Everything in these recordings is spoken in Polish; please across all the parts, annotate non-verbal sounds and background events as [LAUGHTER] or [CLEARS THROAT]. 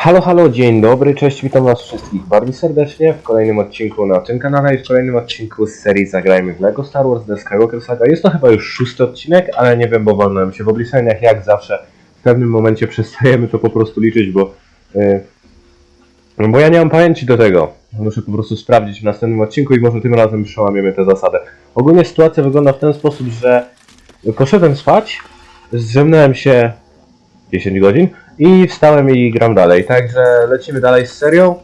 Halo, halo, dzień dobry, cześć, witam was wszystkich bardzo serdecznie w kolejnym odcinku na tym kanale i w kolejnym odcinku z serii Zagrajmy w LEGO Star Wars The Skywalker Saga. Jest to chyba już szósty odcinek, ale nie wiem, bo walnąłem się w obliczeniach, jak zawsze. W pewnym momencie [LAUGHS] przestajemy to po prostu liczyć, bo... Yy, bo ja nie mam pamięci do tego. Muszę po prostu sprawdzić w następnym odcinku i może tym razem przełamiemy tę zasadę. Ogólnie sytuacja wygląda w ten sposób, że poszedłem spać, zdrzemnąłem się 10 godzin i wstałem i gram dalej. Także lecimy dalej z serią.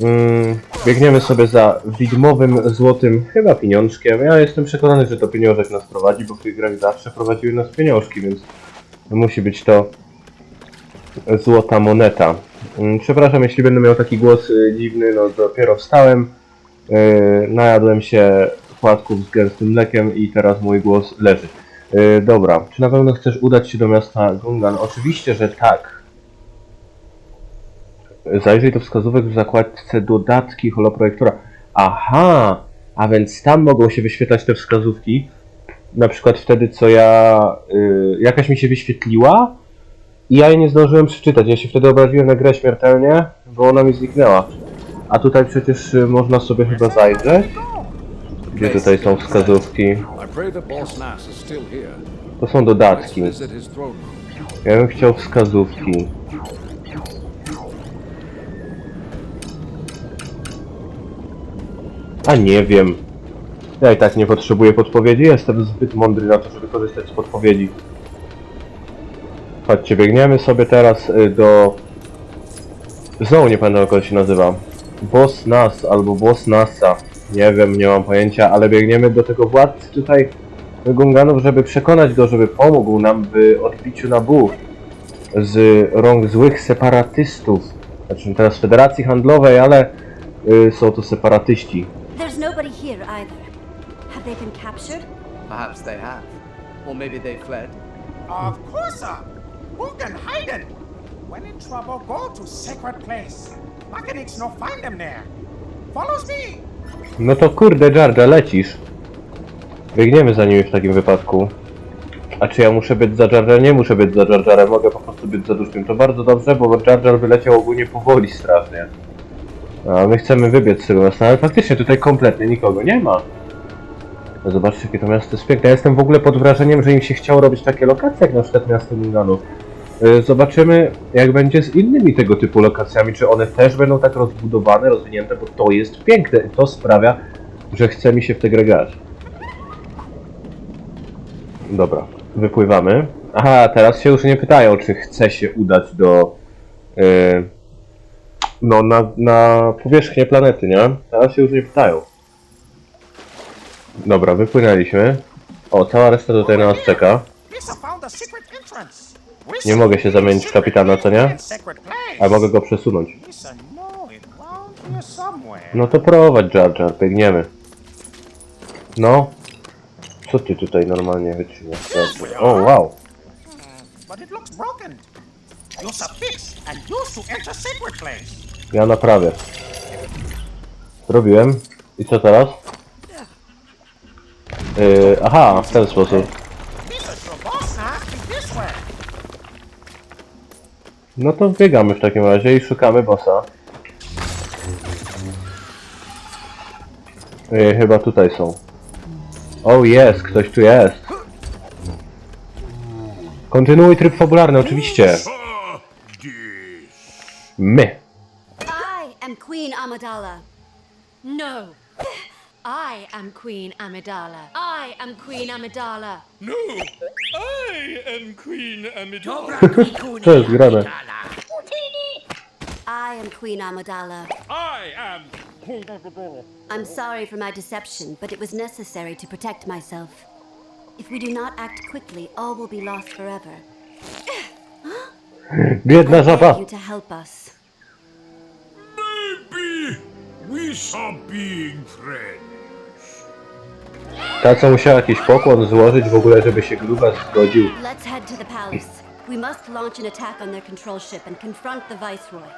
Mm, biegniemy sobie za widmowym złotym chyba pieniążkiem. Ja jestem przekonany, że to pieniążek nas prowadzi, bo w tych grach zawsze prowadziły nas pieniążki, więc musi być to złota moneta. Mm, Przepraszam, jeśli będę miał taki głos y, dziwny, no dopiero wstałem, yy, najadłem się płatków z gęstym mlekiem i teraz mój głos leży. Yy, dobra, czy na pewno chcesz udać się do miasta Gungan? Oczywiście, że tak. Zajrzyj do wskazówek w zakładce dodatki holoprojektora. Aha, a więc tam mogą się wyświetlać te wskazówki. Na przykład wtedy, co ja. Yy, jakaś mi się wyświetliła i ja jej nie zdążyłem przeczytać. Ja się wtedy obraziłem na grę śmiertelnie, bo ona mi zniknęła. A tutaj przecież y, można sobie chyba zajrzeć. Gdzie tutaj są wskazówki? To są dodatki. Ja bym chciał wskazówki. A nie wiem. Ja i tak nie potrzebuję podpowiedzi, jestem zbyt mądry na to, żeby korzystać z podpowiedzi. Chodźcie, biegniemy sobie teraz y, do... Znowu nie pamiętam jak on się nazywa. Boss Nas albo Boss Nasa. Nie wiem, nie mam pojęcia, ale biegniemy do tego władcy tutaj Gunganów, żeby przekonać go, żeby pomógł nam w odbiciu Nabu z rąk złych separatystów. Znaczy teraz Federacji Handlowej, ale y, są to separatyści. There's nobody here either. Have they been captured? Perhaps they have. Or maybe they fled. Of course, sir. Who can hide it? When in trouble, go to sacred place. Mechanics no find them there. Follows me. No to kurde, Jar Jar, lecisz. Biegniemy za nimi w takim wypadku. A czy ja muszę być za Jar Jar? Nie muszę być za Jar Jarem, mogę po prostu być za Duszkiem. To bardzo dobrze, bo Jar Jar wyleciał ogólnie powoli strasznie. A my chcemy wybiec z tego miasta, ale faktycznie tutaj kompletnie nikogo nie ma. No Zobaczcie, jakie to miasto jest piękne. Ja jestem w ogóle pod wrażeniem, że im się chciało robić takie lokacje, jak na przykład miasto Minganów. Y, Zobaczymy, jak będzie z innymi tego typu lokacjami. Czy one też będą tak rozbudowane, rozwinięte, bo to jest piękne i to sprawia, że chce mi się w tę grę grać. Dobra, wypływamy. Aha, teraz się już nie pytają, czy chce się udać do. y, no, na, na powierzchnię planety, nie? Teraz się już nie pytają. Dobra, wypłynęliśmy. O, cała reszta tutaj na nas czeka. Nie mogę się zamienić w kapitana, co nie? A mogę go przesunąć. No, to prowadź, Jar Jar, biegniemy. No. Co ty tutaj normalnie wytrzymasz? O, wow. Ja naprawię. Zrobiłem. I co teraz? Yy, aha, w ten sposób. No to biegamy w takim razie i szukamy bossa. Yy, chyba tutaj są. O, jest, ktoś tu jest. Kontynuuj tryb fabularny, oczywiście. My. I am Queen Amidala. No. I am Queen Amidala. I am Queen Amidala. No, I am Queen Amidala. Co jest grane? I am Queen Amidala. I am. I'm sorry for my deception, but it was necessary to protect myself. If we do not act quickly, all will be lost forever. [LAUGHS] Biedna I żaba. beg you to help us. Maybe we shall being friends. Ta co musiała jakiś pokłon złożyć w ogóle, żeby się gruba zgodził. Let's head to the palace. We must launch an attack on their control ship and confront the Viceroy.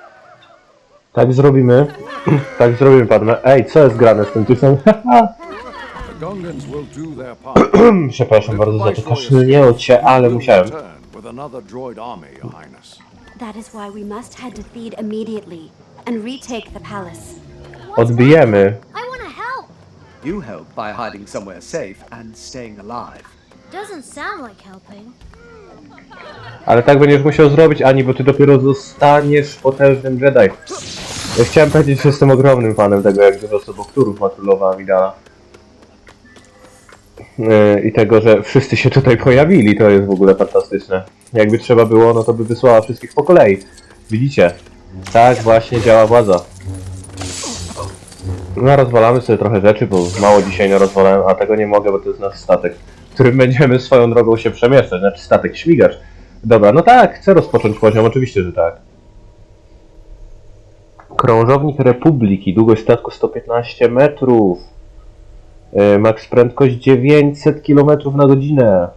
Tak zrobimy. [CLEARS THROAT] tak zrobimy, padme. Ej, co jest grane z tym tyfem? [LAUGHS] [CLEARS THROAT] Przepraszam bardzo za to kaszlnięcie, ale musiałem. That is why we must head to Theed immediately and retake the palace. Odbijemy. I want to help. You help by hiding somewhere safe and staying alive. Doesn't sound like helping. Ale tak będziesz musiał zrobić, Ani, bo ty dopiero zostaniesz potężnym Jedi. Ja chciałem powiedzieć, że jestem ogromnym fanem tego, jak dużo sobowtórów ma królowa Amidala. Yy, I tego, że wszyscy się tutaj pojawili, to jest w ogóle fantastyczne. Jakby trzeba było, no to by wysłała wszystkich po kolei. Widzicie? Tak właśnie działa władza. No, rozwalamy sobie trochę rzeczy, bo mało dzisiaj nie rozwalałem, a tego nie mogę, bo to jest nasz statek, którym będziemy swoją drogą się przemieszczać, znaczy statek śmigacz. Dobra, no tak, chcę rozpocząć poziom, oczywiście, że tak. Krążownik Republiki, długość statku 115 metrów. Yy, Max prędkość 900 km na godzinę.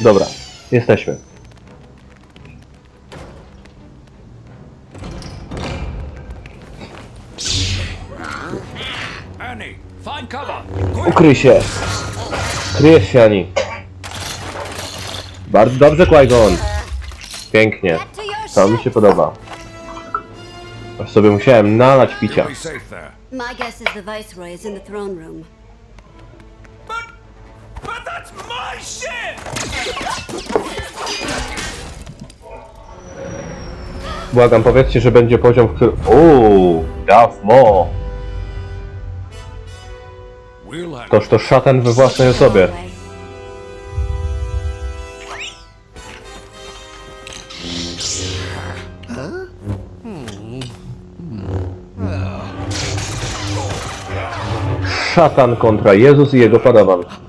Dobra, jesteśmy. Ukryj się! Kryjesz się, Ani. Bardzo dobrze, Qui-Gon. Pięknie. To mi się podoba. Aż sobie musiałem nalać picia. My guess is the Viceroy is in the throne room. But, but that's my ship! Błagam, powiedzcie, że będzie poziom, w którym... Uuu, Darth Maul. Toż to szatan we własnej osobie. Szatan kontra Jezus i jego padawan.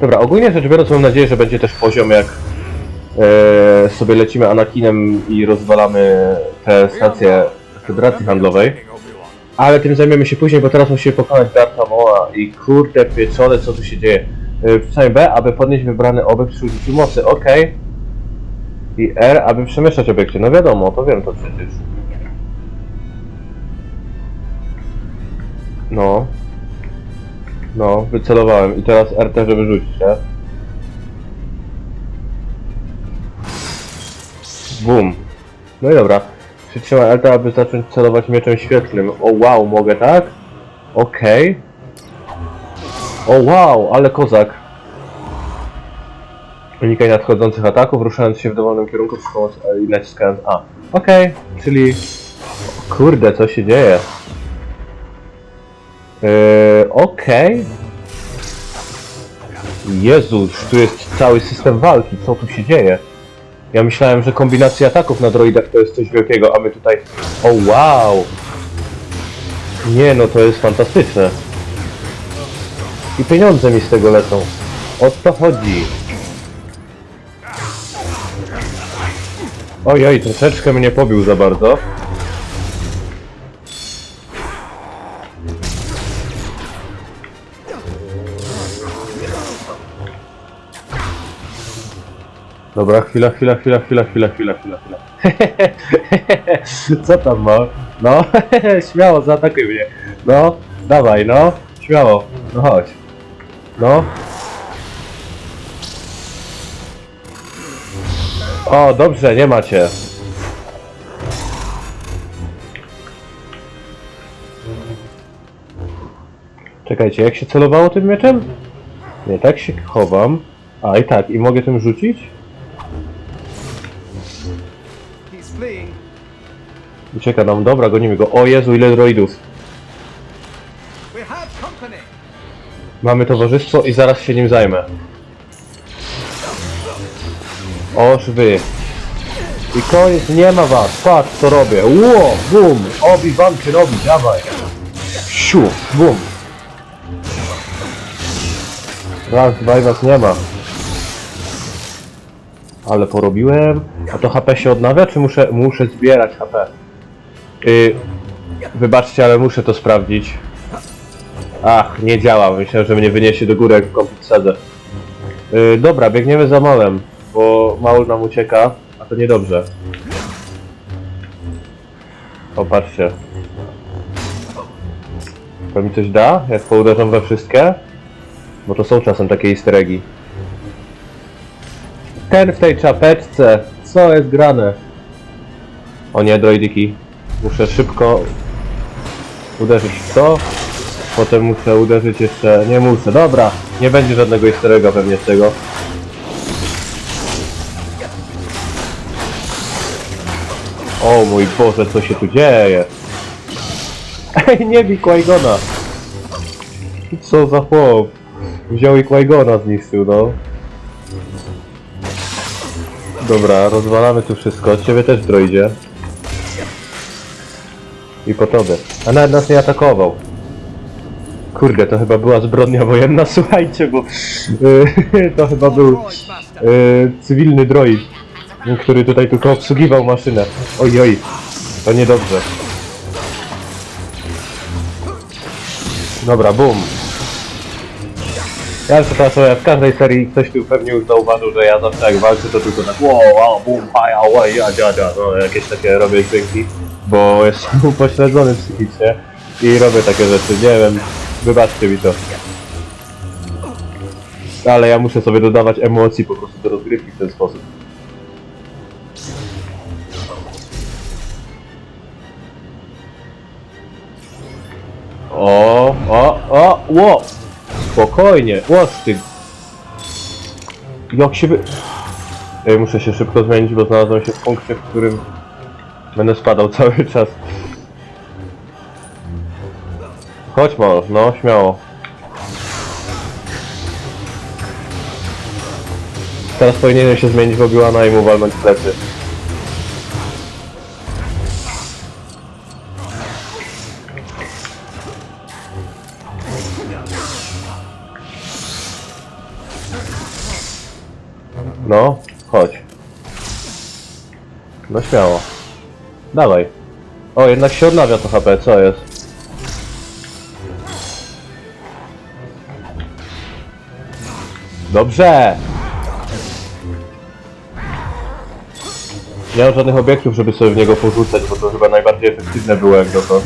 Dobra, ogólnie rzecz biorąc mam nadzieję, że będzie też poziom jak e, sobie lecimy Anakinem i rozwalamy te stacje Federacji Handlowej. Ale tym zajmiemy się później, bo teraz musimy pokonać Dartha Maula i kurde pieczone, co tu się dzieje. Wpisałem B, aby podnieść wybrany obiekt przy użyciu mocy, ok. I R, aby przemieszczać obiekty. No wiadomo, to wiem to przecież. No. No, wycelowałem. I teraz RT, żeby rzucić, nie? Bum. No i dobra. Przytrzymaj Alt, aby zacząć celować mieczem świetlnym. O wow, mogę tak? Okej. O wow, ale kozak. Unikaj nadchodzących ataków, ruszając się w dowolnym kierunku przy pomocy i naciskając A. Okej, czyli... O kurde, co się dzieje? Yy, okej. Jezus, tu jest cały system walki, co tu się dzieje? Ja myślałem, że kombinacja ataków na droidach to jest coś wielkiego, a my tutaj... O wow! Nie no, to jest fantastyczne. I pieniądze mi z tego lecą. O to chodzi. Ojej, troszeczkę mnie pobił za bardzo. Dobra, chwila, chwila, chwila, chwila, chwila, chwila, chwila. [LAUGHS] Co tam ma? No, [LAUGHS] śmiało, zaatakuj mnie. No, dawaj, no, śmiało. No chodź. No. O, dobrze, nie macie. Czekajcie, jak się celowało tym mieczem? Nie, tak się chowam. A, i tak, i mogę tym rzucić? Ucieka nam, dobra, gonimy go. O Jezu, ile droidów. Mamy towarzystwo i zaraz się nim zajmę. Oż wy. I koniec, nie ma was. Patrz co robię. Ło, bum. Obi-Wan Kenobi, dawaj. Siu, bum. Raz, dwa i was nie ma. Ale porobiłem. A to HP się odnawia, czy muszę, muszę zbierać HP? Yy, wybaczcie, ale muszę to sprawdzić. Ach, nie działa. Myślałem, że mnie wyniesie do góry jak w sadzę. Yy, dobra, biegniemy za Malem, bo Maul nam ucieka, a to niedobrze. O, patrzcie. To mi coś da? Jak pouderzam we wszystkie? Bo to są czasem takie easter eggi. Ten w tej czapeczce! Co jest grane? O nie, droidyki. Muszę szybko uderzyć w to. Potem muszę uderzyć jeszcze... Nie muszę, dobra. Nie będzie żadnego easter egga pewnie z tego. O mój Boże, co się tu dzieje? Ej, nie bij Qui-Gona! Co za chłop? Wziął i Qui-Gona zniszczył, no. Dobra, rozwalamy tu wszystko. Ciebie też droidzie. I po tobie. A nawet nas nie atakował. Kurde, to chyba była zbrodnia wojenna, [LAUGHS] słuchajcie, bo yy, [LAUGHS] to chyba był yy, cywilny droid, który tutaj tylko obsługiwał maszynę. Oj, oj, to niedobrze. Dobra, boom. Ja teraz w każdej serii ktoś tu pewnie już zauważył, że ja zawsze jak walczę to tylko tak wow, wow, boom, paja, łaj, ja, ja, ja, no jakieś takie robię dźwięki, bo [LAUGHS] jestem upośledzony psychicznie i robię takie rzeczy, nie wiem, wybaczcie mi to. Ale ja muszę sobie dodawać emocji po prostu do rozgrywki w ten sposób. O, o, o, ło! Spokojnie, łosty. Jak się wy... Ej, muszę się szybko zmienić, bo znalazłem się w punkcie, w którym będę spadał [LAUGHS] cały czas. Chodź Mol, no, śmiało. Teraz powinienem się zmienić w Obi-Wana i mu walnąć plecy. No śmiało. Dawaj. O, jednak się odnawia to HP, co jest? Dobrze! Nie mam żadnych obiektów, żeby sobie w niego porzucać, bo to chyba najbardziej efektywne było jak dotąd.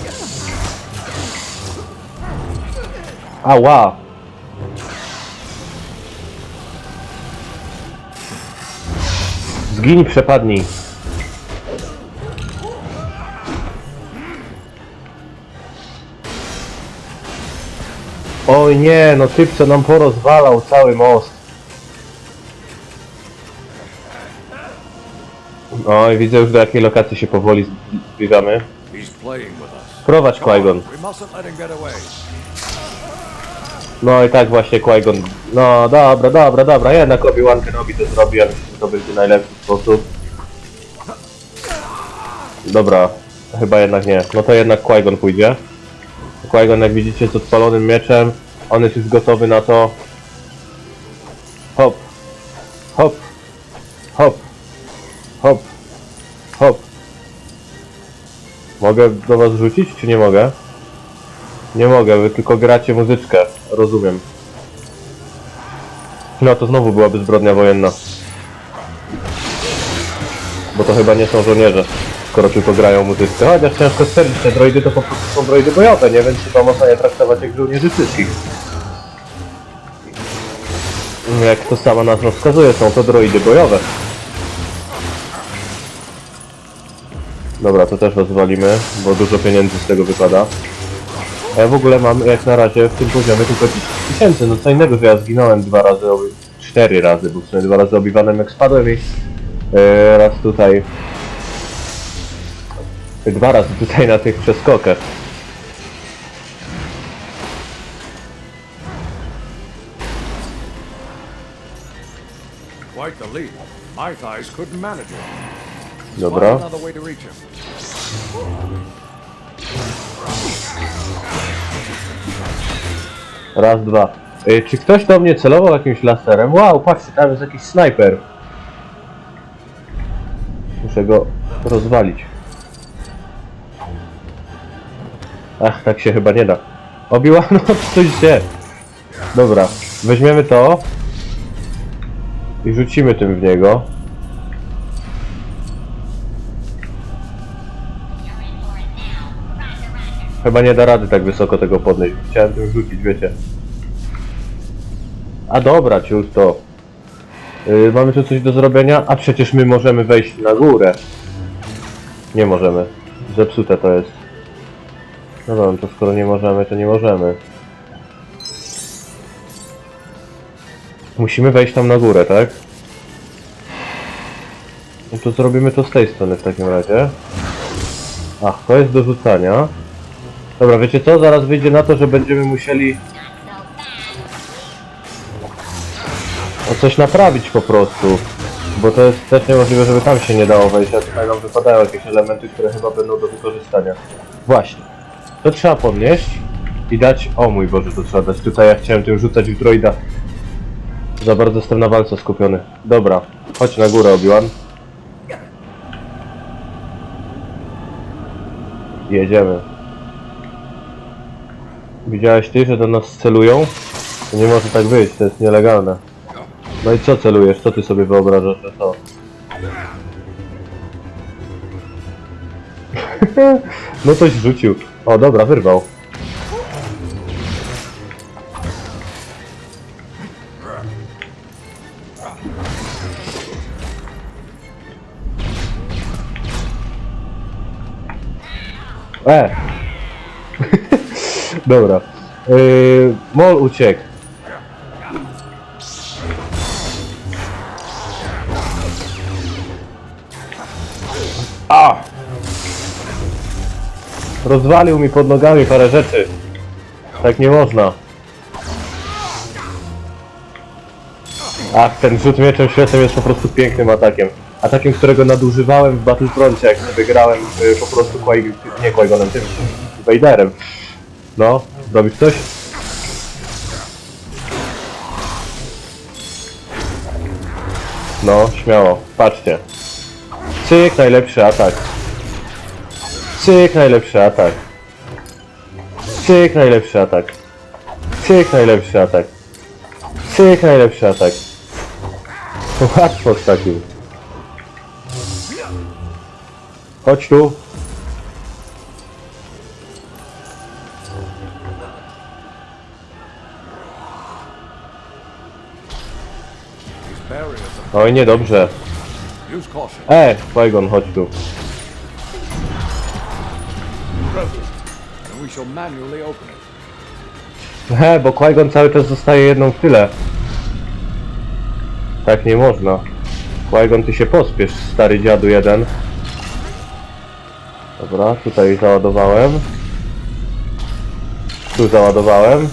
Ała! Zgiń, przepadnij. Oj nie, no typ co nam porozwalał cały most. Oj, widzę już do jakiej lokacji się powoli zbliżamy. Prowadź Qui-Gon. Away. No i tak właśnie Qui-Gon. No dobra, dobra, dobra, jednak Obi-Wan Kenobi to zrobi, ale to będzie najlepszy sposób. Dobra, chyba jednak nie. No to jednak Qui-Gon pójdzie. Qui-Gon jak widzicie z odpalonym mieczem, on jest już gotowy na to. Hop, hop, hop, hop, hop. Mogę do was rzucić, czy nie mogę? Nie mogę, wy tylko gracie muzyczkę, rozumiem. No to znowu byłaby zbrodnia wojenna. Bo to chyba nie są żołnierze, skoro tylko grają muzyczkę. Chociaż ciężko stwierdzić, te droidy to po prostu są droidy bojowe, nie? Więc chyba można je traktować jak żołnierzy wszystkich. Jak to sama nazwa wskazuje, są to droidy bojowe. Dobra, to też rozwalimy, bo dużo pieniędzy z tego wypada. A ja w ogóle mam jak na razie w tym poziomie tylko 10 tysięcy, no co innego, że ja zginąłem dwa razy, cztery razy, bo w sumie dwa razy obiwanem jak spadłem i e, raz tutaj, dwa razy tutaj na tych przeskokach. Quite the leap. My thighs couldn't manage it. Find Dobra. another way to reach him. Raz, dwa. E, czy ktoś do mnie celował jakimś laserem? Wow, patrzcie, tam jest jakiś snajper. Muszę go rozwalić. Ach, tak się chyba nie da. Obiła, [LAUGHS] no coś się. Dobra, weźmiemy to. I rzucimy tym w niego. Chyba nie da rady tak wysoko tego podnieść. Chciałem tym rzucić, wiecie. A dobra, ciut to. Yy, mamy tu coś do zrobienia? A przecież my możemy wejść na górę. Nie możemy. Zepsute to jest. No dobra, to skoro nie możemy, to nie możemy. Musimy wejść tam na górę, tak? No to zrobimy to z tej strony w takim razie. Ach, to jest do rzucania. Dobra, wiecie co? Zaraz wyjdzie na to, że będziemy musieli... O coś naprawić po prostu. Bo to jest też niemożliwe, żeby tam się nie dało wejść, a tutaj nam wypadają jakieś elementy, które chyba będą do wykorzystania. Właśnie. To trzeba podnieść i dać... O mój Boże, to trzeba dać. Tutaj ja chciałem tym rzucać w droida. Za bardzo jestem na walce skupiony. Dobra, chodź na górę, Obi-Wan. Jedziemy. Widziałeś ty, że do nas celują? To nie może tak być, to jest nielegalne. No i co celujesz? Co ty sobie wyobrażasz, że to? [LAUGHS] no coś rzucił. O, dobra, wyrwał. E! [LAUGHS] Dobra. Yy, Mol uciekł. Rozwalił mi pod nogami parę rzeczy. Tak nie można. Ach, ten rzut mieczem świetnym jest po prostu pięknym atakiem. Atakiem, którego nadużywałem w Battlefroncie, jak sobie grałem y, po prostu Qui, nie Qui-Gonem, tym Vaderem. No, robisz coś? No, śmiało, patrzcie. Cyk, najlepszy atak. Cyk, najlepszy atak. Cyk, najlepszy atak. Cyk, najlepszy atak. Cyk, najlepszy atak. Łatwo z. Chodź tu. Oj, niedobrze. E, Qui-Gon, chodź tu. He, bo Qui-Gon cały czas zostaje jedną w tyle. Tak nie można. Qui-Gon, ty się pospiesz, stary dziadu jeden. Dobra, tutaj załadowałem. Tu załadowałem.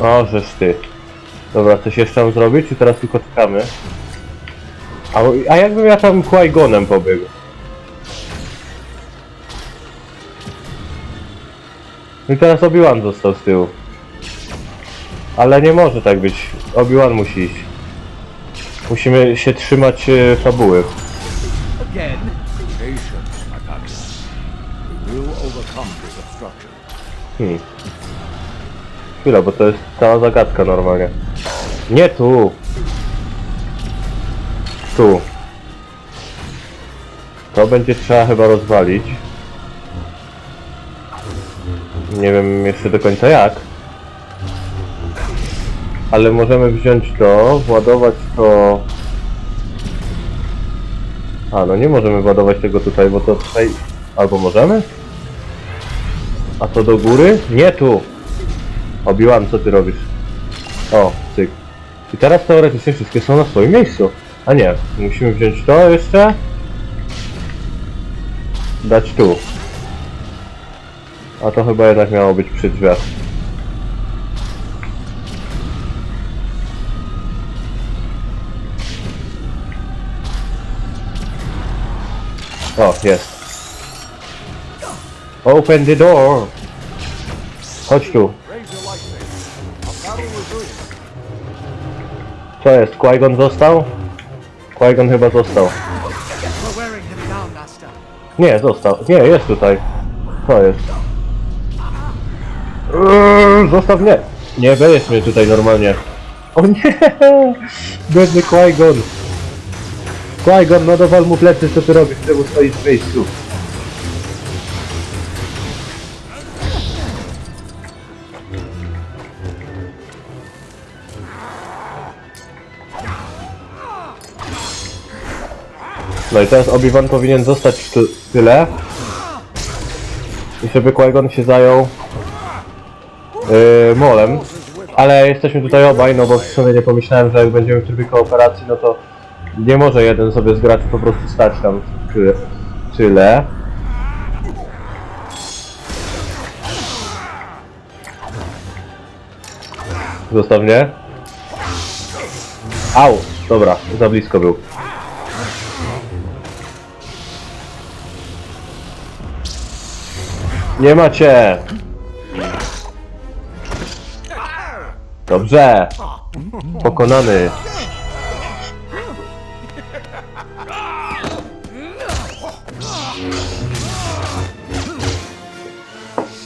O, żeż ty. Dobra, coś jeszcze mam zrobić, czy teraz tylko czekamy? A, a jakbym ja tam Qui-Gonem pobiegł? No i teraz Obi-Wan został z tyłu. Ale nie może tak być. Obi-Wan musi iść. Musimy się trzymać e, fabuły. Again? Patience, my Padawan. We will overcome this obstruction. Hmm. Chwila, bo to jest cała zagadka normalnie. Nie tu! Tu. To będzie trzeba chyba rozwalić. Nie wiem jeszcze do końca jak. Ale możemy wziąć to, władować to... A, no nie możemy władować tego tutaj, bo to tutaj... Albo możemy? A to do góry? Nie tu! Obiłam, co ty robisz? O, cyk. I teraz teoretycznie wszystkie są na swoim miejscu. A nie, musimy wziąć to jeszcze. Dać tu. A to chyba jednak miało być przy drzwiach. O, jest. Open the door! Chodź tu. Co jest? Qui-Gon został? Qui-Gon chyba został. Nie, został. Nie, jest tutaj. Co jest? Eee, Zostaw mnie! Nie, będziesz mnie tutaj normalnie. O nie! [LAUGHS] Biedny Qui-Gon! Qui-Gon, no dowal mu plecy, co ty robisz? Czemu stoisz w miejscu? No i teraz Obi-Wan powinien zostać w ty- tyle. I żeby Qui-Gon się zajął yy, molem. Ale jesteśmy tutaj obaj, no bo w sumie nie pomyślałem, że jak będziemy w trybie kooperacji, no to nie może jeden sobie z graczy po prostu stać tam w ty- tyle. Zostaw mnie. Au! Dobra, za blisko był. Nie macie! Dobrze! Pokonany!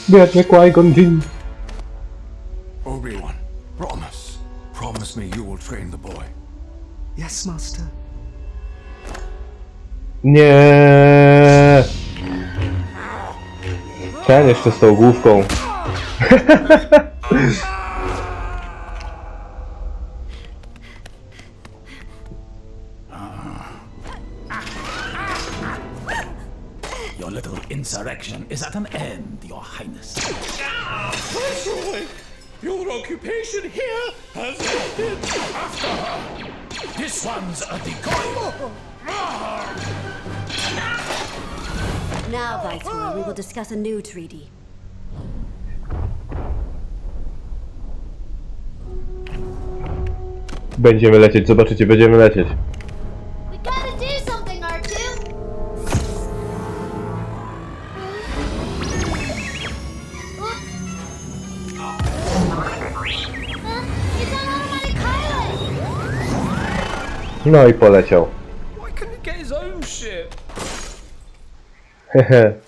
Biedny Qui-Gon Jinn. Obi-Wan, promise. Promise me you will train the boy. Yes, Master. Nie. Ten jeszcze z tą główką. Your little insurrection is at an end, Your Highness. Surely, your occupation here has ended. after her. This one's a decoy. Will discuss a new treaty. Będziemy lecieć, zobaczycie, będziemy lecieć. We gotta do something, R2! Huh? It's on automatic pilot! No i poleciał. Why couldn't he get his own ship? Hehe. [LAUGHS]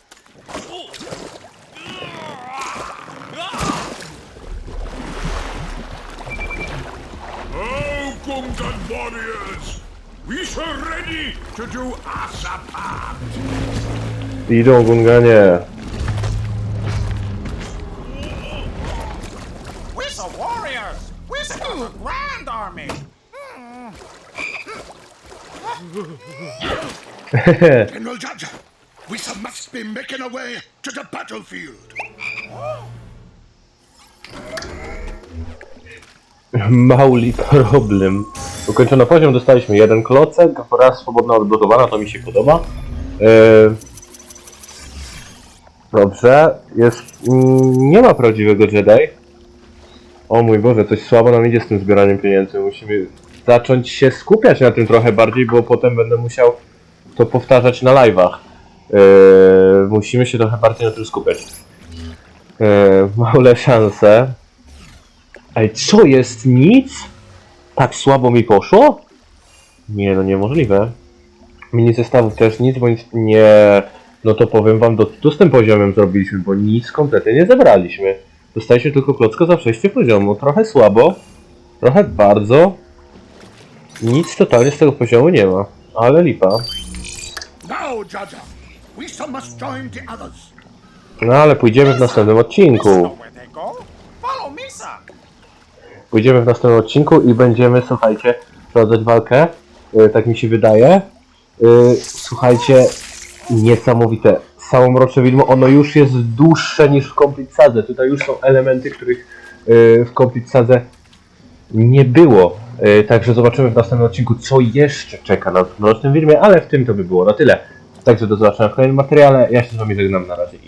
Idą Gunganie. [LAUGHS] General Judge, we must be making our way to the battlefield. Mauli problem. Ukończono poziom, dostaliśmy jeden klocek, raz swobodna odbudowana, to mi się podoba. Yy... Dobrze, jest... mm, Nie ma prawdziwego Jedi. O mój Boże, coś słabo nam idzie z tym zbieraniem pieniędzy. Musimy zacząć się skupiać na tym trochę bardziej, bo potem będę musiał to powtarzać na live'ach. Yy... Musimy się trochę bardziej na tym skupiać. Yy... Małe szanse. Ej, co jest? Nic? Tak słabo mi poszło? Nie, no niemożliwe. Mini zestawów też nic, bo nic nie... No to powiem wam, do, to z tym poziomem zrobiliśmy, bo nic kompletnie nie zebraliśmy. Dostaliśmy tylko klocka za przejście poziomu. Trochę słabo, trochę bardzo. Nic totalnie z tego poziomu nie ma. Ale lipa. No ale pójdziemy w następnym odcinku. Pójdziemy w następnym odcinku i będziemy, słuchajcie, prowadzać walkę. Yy, tak mi się wydaje. Yy, słuchajcie, niesamowite. Samo Mrocze Widmo, ono już jest dłuższe niż w Complete. Tutaj już są elementy, których yy, w Complete nie było. Yy, także zobaczymy w następnym odcinku, co jeszcze czeka nas w Mrocznym Widmie, ale w tym to by było na tyle. Także do zobaczenia w kolejnym materiale. Ja się z wami żegnam na razie.